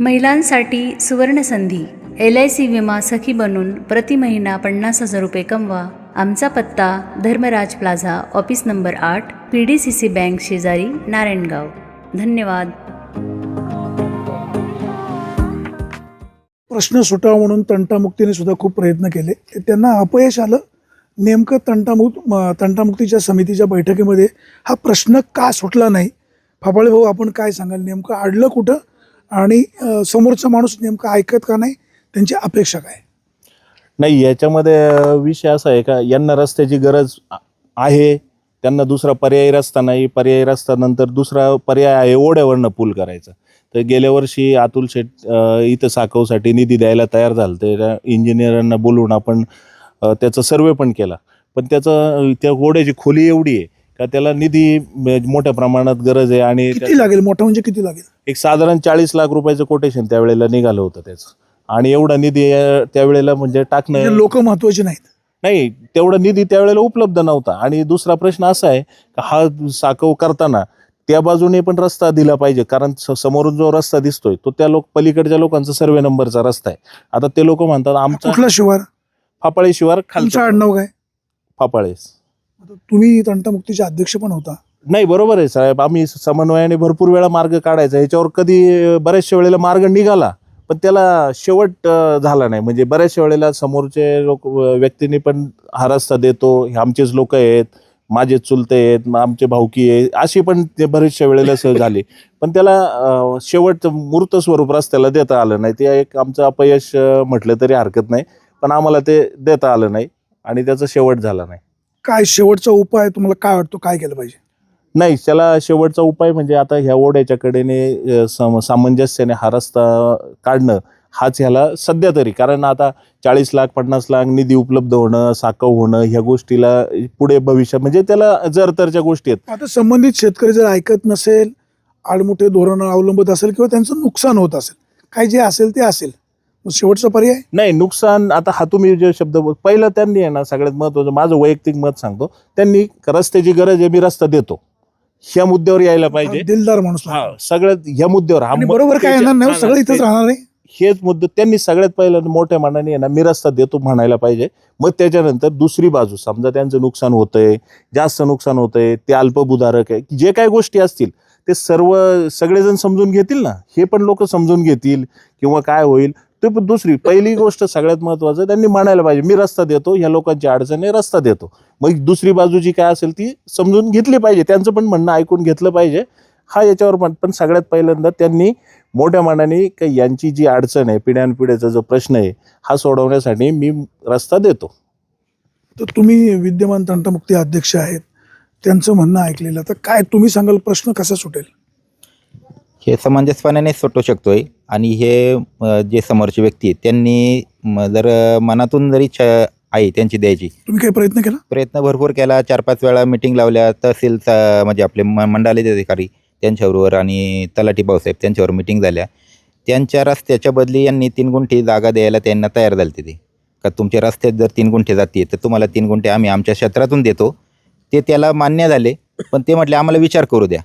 महिलांसाठी सुवर्णसंधी. L I C विमा सखी बनून प्रति महिना पन्नास हजार रुपये कमवा. आमचा पत्ता धर्मराज प्लाझा ऑफिस नंबर आठ P D C C bank शेजारी नारायणगाव. धन्यवाद. प्रश्न सुटावा म्हणून तंटामुक्तीने सुद्धा खूप प्रयत्न केले. त्यांना अपयश आलं. नेमकं तंटामुक्त तंटामुक्तीच्या समितीच्या बैठकीमध्ये हा प्रश्न का सुटला नाही? फाफाळे भाऊ आपण काय सांगाल? नेमकं अडलं कुठं? आणि समोरचा माणूस नेमकं ऐकत का नाही त्यांची अपेक्षा काय? नाही याच्यामध्ये विषय असा आहे का यांना रस्त्याची गरज आहे त्यांना दुसरा पर्यायी रस्ता नाही पर्यायी रस्ता नंतर दुसरा पर्याय आहे ओढ्यावरनं पूल करायचा. तर गेल्या वर्षी अतुल शेठ इथं साकवसाठी निधी द्यायला तयार झालं तर इंजिनियरांना बोलवून आपण त्याचा सर्वे पण केला. पण त्याचं त्या ओढ्याची खोली एवढी आहे का त्याला निधी मोठ्या प्रमाणात गरज आहे आणि किती लागेल? मोठं म्हणजे किती लागेल? एक साधारण चाळीस लाख रुपयाचं कोटेशन त्यावेळेला निघालं होतं त्याचं. आणि एवढा निधी त्यावेळेला म्हणजे टाकणं लोक महत्त्वाचे नाहीत. नाही तेवढा निधी त्यावेळेला उपलब्ध नव्हता. आणि दुसरा प्रश्न असा आहे का हा साकव करताना त्या बाजूने पण रस्ता दिला पाहिजे. कारण समोरून जो रस्ता दिसतोय तो त्या लोक पलीकडच्या लोकांचा सर्वे नंबरचा रस्ता आहे. आता ते लोक म्हणतात आमचा कुठला शिवार? फापाळे शिवार खालचा. आडनाव काय? फापाळेस. तुम्ही तंटामुक्तीचे अध्यक्ष पण होता. नाही बरोबर आहे साहेब. आम्ही समन्वयाने भरपूर वेळा मार्ग काढायचा. याच्यावर कधी बऱ्याचशा वेळेला मार्ग निघाला पण त्याला शेवट झाला नाही. म्हणजे बऱ्याचशा वेळेला समोरचे लोक व्यक्तींनी पण हा रस्ता देतो. हे आमचेच लोक आहेत माझे चुलते आहेत आमचे भाऊकी आहे अशी पण ते बरेचशा वेळेला सहज झाली. पण त्याला शेवट मूर्त स्वरूप रस्त्याला देता आलं नाही. ते एक आमचं अपयश म्हटलं तरी हरकत नाही. पण आम्हाला ते देता आलं नाही आणि त्याचा शेवट झाला नाही. काय शेवटचा उपाय तुम्हाला काय वाटतो? काय केलं पाहिजे? नाही त्याला शेवटचा उपाय म्हणजे आता ह्या ओढ्याच्या कडेने अ, सम सामंजस्याने हा रस्ता काढणं हाच ह्याला सध्या तरी. कारण आता चाळीस लाख पन्नास लाख निधी उपलब्ध होणं साकव होणं ह्या गोष्टीला पुढे भविष्य म्हणजे त्याला जर तरच्या गोष्टी आहेत. आता संबंधित शेतकरी जर ऐकत नसेल आडमुठे धोरण अवलंबत असेल किंवा त्यांचं नुकसान होत असेल काय जे असेल ते असेल. शेवटचा पर्याय? नाही नुकसान आता हा तुम्ही जे शब्द बोल- पहिलं त्यांनी आहे ना सगळ्यात महत्वाचं माझं वैयक्तिक मत सांगतो. त्यांनी रस्त्याची गरज आहे मी रस्ता देतो. ह्या मुद्द्यावर यायला पाहिजे. दिलदार माणूस हा सगळ्यात ह्या मुद्द्यावर. हा आणि बरोबर काय येणार नाही हो, सगळं इथंच राहणार आहे? हेच मुद्दे त्यांनी सगळ्यात पहिलं मोठ्या मनाने आहे ना मी रस्ता देतो म्हणायला पाहिजे. मग त्याच्यानंतर दुसरी बाजू समजा त्यांचं नुकसान होतंय जास्त नुकसान होतंय ते अल्पभूधारक आहे जे काही गोष्टी असतील ते सर्व सगळेजण समजून घेतील ना? हे पण लोक समजून घेतील किंवा काय होईल? ते पण दुसरी. पहिली गोष्ट सगळ्यात महत्वाचं त्यांनी म्हणायला पाहिजे मी रस्ता देतो ह्या लोकांची अडचण आहे रस्ता देतो. मग दुसरी बाजू जी काय असेल ती समजून घेतली पाहिजे. त्यांचं पण म्हणणं ऐकून घेतलं पाहिजे. हा याच्यावर पण पण सगळ्यात पहिल्यांदा त्यांनी मोठ्या मनाने का यांची जी अडचण आहे पिढ्यानपिढ्याचा जो प्रश्न आहे हा सोडवण्यासाठी मी रस्ता देतो. तर तुम्ही विद्यमान तंटमुक्ती अध्यक्ष आहेत. त्यांचं म्हणणं ऐकलेलं. तर काय तुम्ही सांगाल प्रश्न कसा सुटेल? हे समंजसपणाने सुटू शकतोय. आणि हे जे समोरचे व्यक्ती आहेत त्यांनी म, जर मनातून जरी छ आहे त्यांची द्यायची. तुम्ही काही प्रयत्न केला? प्रयत्न भरपूर केला. चार पाच वेळा मिटिंग लावल्या. तहसीलचा म्हणजे आपले म मंडाले अधिकारी त्यांच्याबरोबर आणि तलाठी भाऊसाहेब त्यांच्यावर मिटिंग झाल्या. त्यांच्या रस्त्याच्या बदली यांनी तीन गुंठे जागा द्यायला त्यांना तयार झाले ते. का तुमच्या रस्त्यात जर तीन गुंठे जाते तर तुम्हाला तीन गुंठे आम्ही आमच्या क्षेत्रातून देतो. ते त्याला मान्य झाले. पण ते म्हटले आम्हाला विचार करू द्या.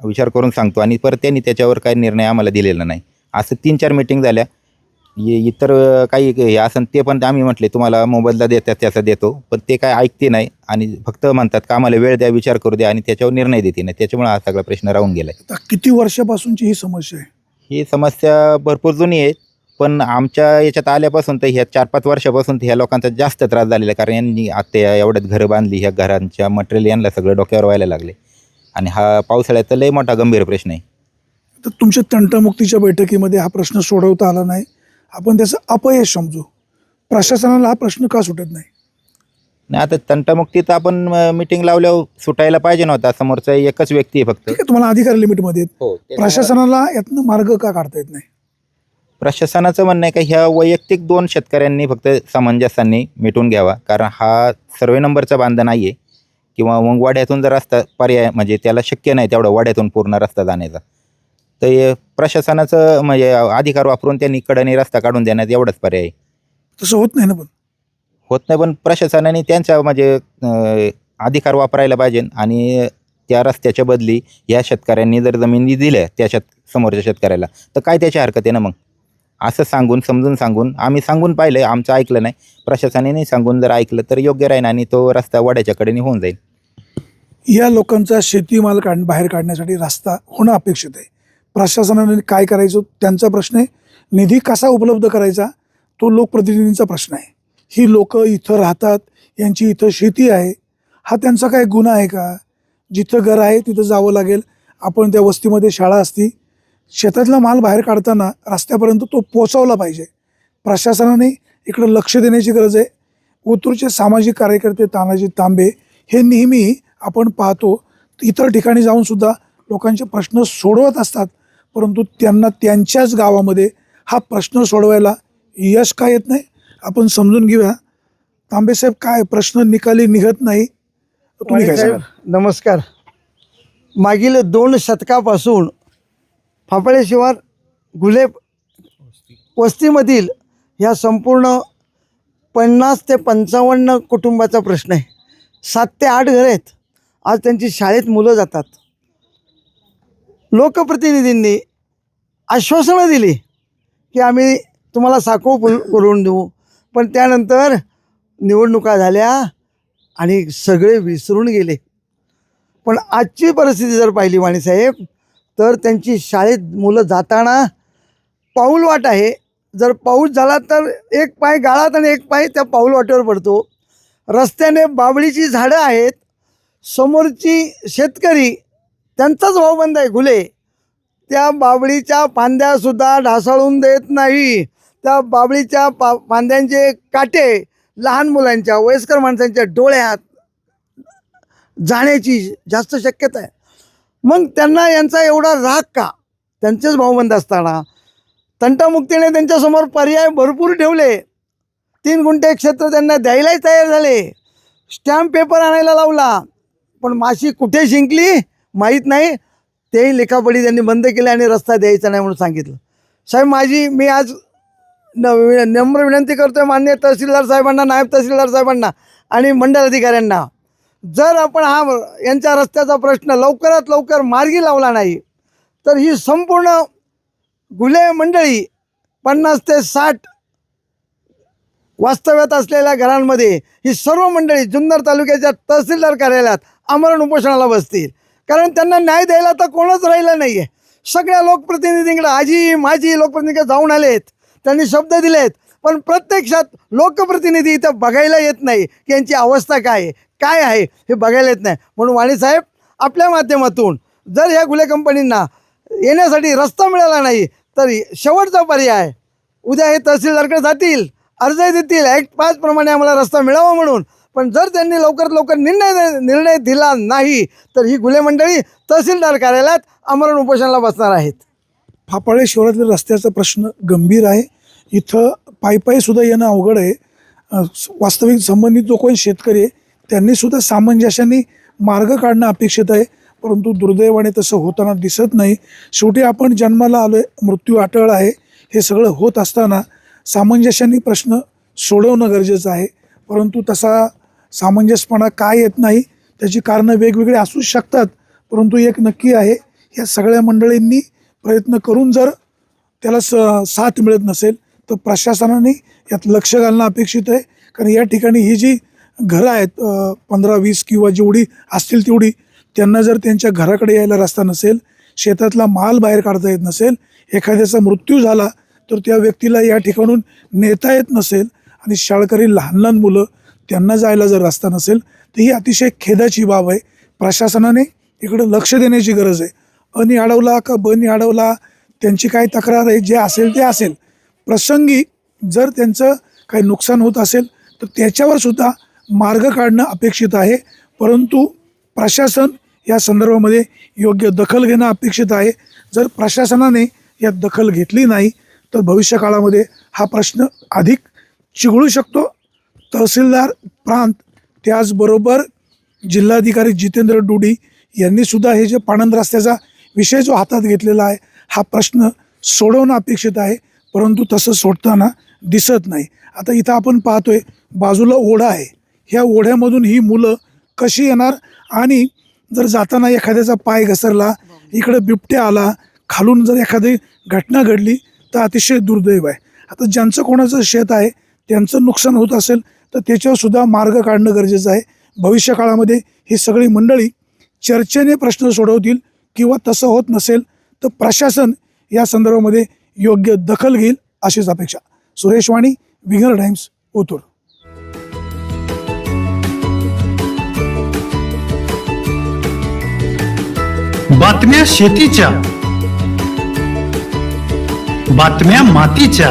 विचार करून सांगतो. आणि परत त्यांनी त्याच्यावर काही निर्णय आम्हाला दिलेला नाही. असं तीन चार मिटिंग झाल्या. इतर काही हे असं ते पण आम्ही म्हटले तुम्हाला मोबाईलला देतात त्याचा देतो. पण ते काय ऐकते नाही आणि फक्त म्हणतात का आम्हाला वेळ द्या विचार करू द्या आणि त्याच्यावर निर्णय देते नाही. त्याच्यामुळे हा सगळा प्रश्न राहून गेला आता किती वर्षापासूनची ही समस्या आहे? ही समस्या भरपूर जुनी आहे पण आमच्या याच्यात आल्यापासून तर ह्या चार पाच वर्षापासून तर ह्या लोकांचा जास्त त्रास झालेला आहे. कारण यांनी आता एवढ्यात घरं बांधली ह्या घरांच्या मटेरियल यांना सगळं डोक्यावर व्हायला लागले. आणि हा पावसाळ्यात तर लय मोठा गंभीर प्रश्न आहे. तर तुमच्या तंटमुक्तीच्या बैठकीमध्ये हा प्रश्न सोडवता आला नाही. आपण त्याचं अपयश समजू. प्रशासनाला हा प्रश्न का सुटत नाही? नाही आता तंटमुक्तीत आपण मिटिंग लावल्यावर सुटायला पाहिजे नव्हता. समोरचा एकच व्यक्ती आहे फक्त. ठीक आहे तुम्हाला अधिकार लिमिटमध्ये आहेत. हो प्रशासनाला यातनं मार्ग का काढता येत नाही? प्रशासनाचं म्हणणं आहे का ह्या वैयक्तिक दोन शेतकऱ्यांनी फक्त सामंजस्याने मिटून घ्यावा. कारण हा सर्वे नंबरचा बांध नाही आहे. किंवा मग वाड्यातून जर रस्ता पर्याय म्हणजे त्याला शक्य नाही तेवढा वाड्यातून पूर्ण रस्ता जाण्याचा. तर हे प्रशासनाचं म्हणजे अधिकार वापरून त्यांनी कडनी रस्ता काढून देण्यात एवढाच पर्याय आहे. तसं होत नाही ना पण? होत नाही पण प्रशासनाने त्यांचा म्हणजे अं, अधिकार वापरायला पाहिजे आणि त्या रस्त्याच्या बदली या शेतकऱ्यांनी जर जमिनी दिल्या त्या शेत समोरच्या शेतकऱ्याला तर काय त्याची हरकत आहे ना मग? असं सांगून समजून सांगून आम्ही सांगून पाहिलं आमचं ऐकलं नाही. प्रशासनाने सांगून जर ऐकलं तर योग्य राहील आणि तो रस्ता वड्याच्या कडेने होऊन जाईल. या लोकांचा शेतीमाल काढ बाहेर काढण्यासाठी रस्ता होणं अपेक्षित आहे. प्रशासनाने काय करायचं त्यांचा प्रश्न आहे. निधी कसा उपलब्ध करायचा तो लोकप्रतिनिधींचा प्रश्न आहे. ही लोक इथं राहतात यांची इथं शेती आहे. हा त्यांचा काय गुन्हा आहे का? जिथं घर आहे तिथं जावं लागेल. आपण त्या वस्तीमध्ये शाळा असती. शेतातला माल बाहेर काढताना रस्त्यापर्यंत तो पोचवला पाहिजे. प्रशासनाने इकडं लक्ष देण्याची गरज आहे. ओतूरचे सामाजिक कार्यकर्ते तानाजी तांबे हे नेहमी आपण पाहतो. इतर ठिकाणी जाऊनसुद्धा लोकांचे प्रश्न सोडवत असतात. परंतु त्यांना त्यांच्याच गावामध्ये हा प्रश्न सोडवायला यश का येत नाही? आपण समजून घेऊया. तांबेसाहेब काय प्रश्न निकाली निघत नाही? तुम्ही काय सांगाल? नमस्कार. मागील दोन शतकापासून फाफळे शिवार घुले वस्तीमधील ह्या संपूर्ण पन्नास ते पंचावन्न कुटुंबाचा प्रश्न आहे. सात ते आठ घरं आहेत. आज त्यांची शाळेत मुलं जातात. लोकप्रतिनिधींनी आश्वासनं दिली की आम्ही तुम्हाला साखो पुर करून देऊ. पण त्यानंतर निवडणुका झाल्या आणि सगळे विसरून गेले. पण आजची परिस्थिती जर पाहिली वाणीसाहेब तर त्यांची शाळेत मुलं जाताना पाऊल वाट आहे. जर पाऊस झाला तर एक पाय गाळात आणि एक पाय त्या पाऊल वाटेवर पडतो. रस्त्याने बाबळीची झाडं आहेत. समोरची शेतकरी त्यांचाच भाऊबंद आहे घुले त्या बाबळीच्या फांद्यासुद्धा ढासळून देत नाही. त्या बाबळीच्या पा फांद्यांचे काटे लहान मुलांच्या वयस्कर माणसांच्या डोळ्यात जाण्याची जास्त शक्यता आहे. मग त्यांना यांचा एवढा राग का? त्यांचेच भाऊबंद असताना. तंटामुक्तीने त्यांच्यासमोर पर्याय भरपूर ठेवले. तीन गुंठे क्षेत्र त्यांना द्यायलाही तयार झाले. स्टॅम्प पेपर आणायला लावला. पण माशी कुठे शिंकली? माहीत नाही. तेही लेखापडी त्यांनी बंद केले आणि रस्ता द्यायचा नाही म्हणून सांगितलं. साहेब माझी मी आज न नम्र विनंती करतोय मान्य तहसीलदार साहेबांना नायब तहसीलदार साहेबांना आणि मंडल अधिकाऱ्यांना. जर आपण हा यांच्या रस्त्याचा प्रश्न लवकरात लवकर मार्गी लावला नाही तर ही संपूर्ण गुले मंडळी पन्नास ते साठ वास्तव्यात असलेल्या घरांमध्ये ही सर्व मंडळी जुन्नर तालुक्याच्या तहसीलदार कार्यालयात आमरण उपोषणाला बसतील. कारण त्यांना न्याय द्यायला तर कोणच राहिलं नाही आहे सगळ्या लोकप्रतिनिधींकडे आजी माझी लोकप्रतिनिधी जाऊन आलेत. त्यांनी शब्द दिलेत. पण प्रत्यक्षात लोकप्रतिनिधी इथं बघायला येत नाही की यांची अवस्था काय आहे. काय आहे हे बघायला येत नाही. म्हणून वाणीसाहेब आपल्या माध्यमातून जर ह्या गुले कंपनींना येण्यासाठी रस्ता मिळाला नाही तर शेवटचा पर्याय उद्या हे तहसीलदारकडे जातील अर्ज देतील. ॲक्ट पाचप्रमाणे आम्हाला रस्ता मिळावा म्हणून. पण जर त्यांनी लवकरात लवकर निर्णय निर्णय दिला नाही तर ही गुन्हे मंडळी तहसीलदार कार्यालयात आमरण उपोषणाला बसणार आहेत. फापाळे शहरातील रस्त्याचा प्रश्न गंभीर आहे. इथं पायी पायी सुद्धा येणं अवघड आहे. वास्तविक संबंधित जो कोण शेतकरी आहे त्यांनी सुद्धा सामंजस्याने मार्ग काढणं अपेक्षित आहे. परंतु दुर्दैवाने तसं होताना दिसत नाही. शेवटी आपण जन्माला आलो आहे मृत्यू अटळ आहे. हे सगळं होत असताना सामंजस्याने प्रश्न सोडवणं गरजेचं आहे. परंतु तसा सामंजस्यपणा काय येत नाही त्याची कारणं वेगवेगळी असू शकतात परंतु एक नक्की आहे या सगळ्या मंडळींनी प्रयत्न करून जर त्याला स साथ मिळत नसेल तर प्रशासनाने यात लक्ष घालणं अपेक्षित आहे. कारण या ठिकाणी ही जी घरं आहेत पंधरा वीस किंवा जेवढी असतील तेवढी त्यांना जर त्यांच्या घराकडे यायला रस्ता नसेल शेतातला माल बाहेर काढता येत नसेल एखाद्याचा मृत्यू झाला तर त्या व्यक्तीला या ठिकाणून नेता येत नसेल आणि शाळकरी लहान लहान मुलं त्यांना जायला जर रस्ता नसेल तर ही अतिशय खेदाची बाब आहे. प्रशासनाने इकडं लक्ष देण्याची गरज आहे. अनी अडवला का बनी अडवला त्यांची काय तक्रार आहे जे असेल ते असेल. प्रसंगी जर त्यांचं काही नुकसान होत असेल तर त्याच्यावर सुद्धा मार्ग काढणं अपेक्षित आहे. परंतु प्रशासन या संदर्भामध्ये योग्य दखल घेणं अपेक्षित आहे. जर प्रशासनाने यात दखल घेतली नाही तर भविष्यकाळामध्ये हा प्रश्न अधिक चिघळू शकतो. तहसीलदार प्रांत. त्याचबरोबर जिल्हाधिकारी जितेंद्र डुडी यांनी सुद्धा हे जे पाणंद रस्त्याचा विषय जो हातात घेतलेला आहे हा प्रश्न सोडवणं अपेक्षित आहे. परंतु तसं सोडताना दिसत नाही. आता इथं आपण पाहतोय बाजूला ओढा आहे. ह्या ओढ्यामधून ही मुलं कशी येणार? आणि जर जाताना एखाद्याचा पाय घसरला इकडं बिबट्या आला खालून जर एखादी घटना घडली तर अतिशय दुर्दैव आहे. आता ज्यांचं कोणाचं शेत आहे त्यांचं नुकसान होत असेल तर त्याच्यावर सुद्धा मार्ग काढणं गरजेचं आहे. भविष्य काळामध्ये ही सगळी मंडळी चर्चेने प्रश्न सोडवतील किंवा तसं होत नसेल तर प्रशासन या संदर्भामध्ये योग्य दखल घेईल अशीच अपेक्षा. सुरेश वाणी विंगर टाइम्स ओतूर. बातम्या शेतीच्या बातम्या मातीच्या